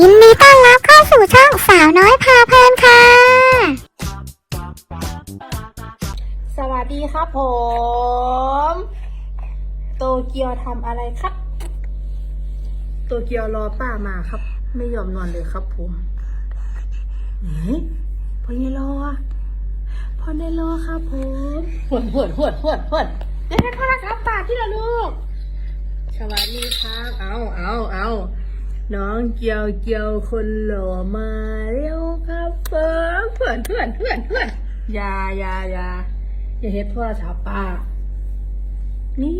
ยินดีต้อนรับเข้าสู่ช่องสาวน้อยพาเพลินค่ะ สวัสดีครับผม โตเกียวทำอะไรครับ โตเกียวรอป้ามาครับ ไม่ยอมนอนเลยครับผมเฮ้ยพ่อเยรออะพ่อเยรอครับผมหวนหวนหวนหวนหวนเดี๋ยวให้พ่อรับป้าที่ละลูกสวัสดีครับ เอาเอาเอา น้องเกียวเกียวคนหล่อมาเร็วครับเฟิร์เพื่อนเพื่อนเพื่อนเพื่อนอยาอยาอยาอย่าเฮ็ดโทรศัพท์ป้า นี่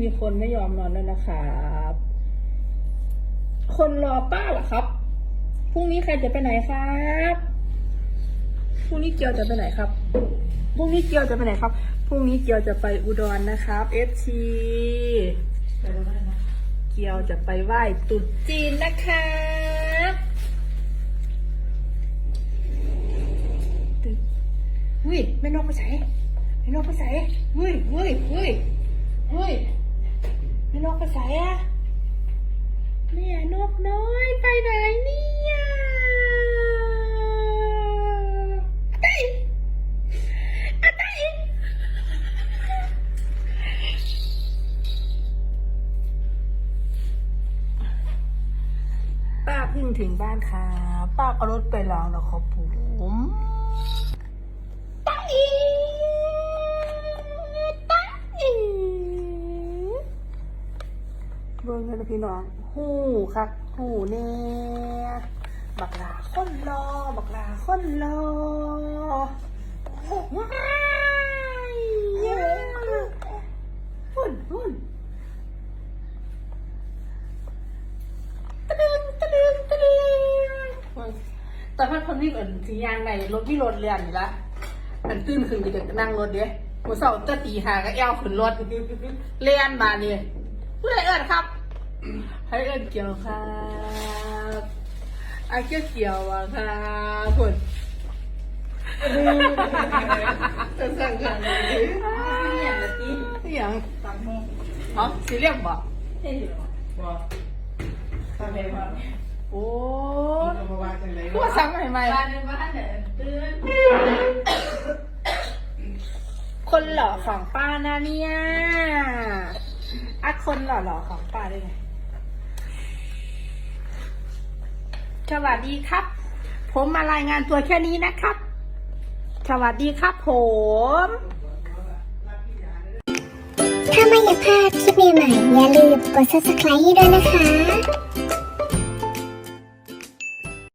มีคนไม่ยอมนอนแล้วนะครับ คนรอป้าเหรอครับพรุ่งนี้ใครจะไปไหนครับพรุ่งนี้เกียวจะไปไหนครับพรุ่งนี้เกียวจะไปไหนครับพรุ่งนี้เกียวจะไปอุดรนะครับ FC เกี จะไปไหว้ตุ๊จีนนะคะอุ้ยแม่นกไปใส่แม่นกไปใส่เฮ้ยอุ้ยอุ้ยอุ้ยแม่นกไปใส่อะแม่นกน้อยไปไหนนี่ งถึงบ้านค่ะ ป้าก็รถไปลองแล้วครับผมป้าอีป้าอีเบิ่งกันนะพี่น้อง หูคักหูแน่บักหลาคนรอบักหลาคนรอ แต่พัดคนวิ่งเอินสียางในรถวิ่รถเรียนอยู่ละอันตื้นขึ้นก็จะนั่งรถเด้หัวเสาร์ตะตีหาก็แอวขึ้นรถเรียนมาเนี่ยผู้ใดเอินครับให้เอินเกี่ยวครับอาเกี่ยวเกี่ยวอะครับคุณจะสั่งกันเลยอย่างอ๋อสีเหลี่ยมบ่โอ้ ผู้สั่งใหม่ใหม่คนหล่อของป้านะเนี่ยอะคนหล่อๆของป้าได้ไงสวัสดีครับ ผมมารายงานตัวแค่นี้นะครับ สวัสดีครับผมถ้าไม่อยากพลาดคลิปใหม่ๆอย่าลืมกด subscribe ให้ด้วยนะคะ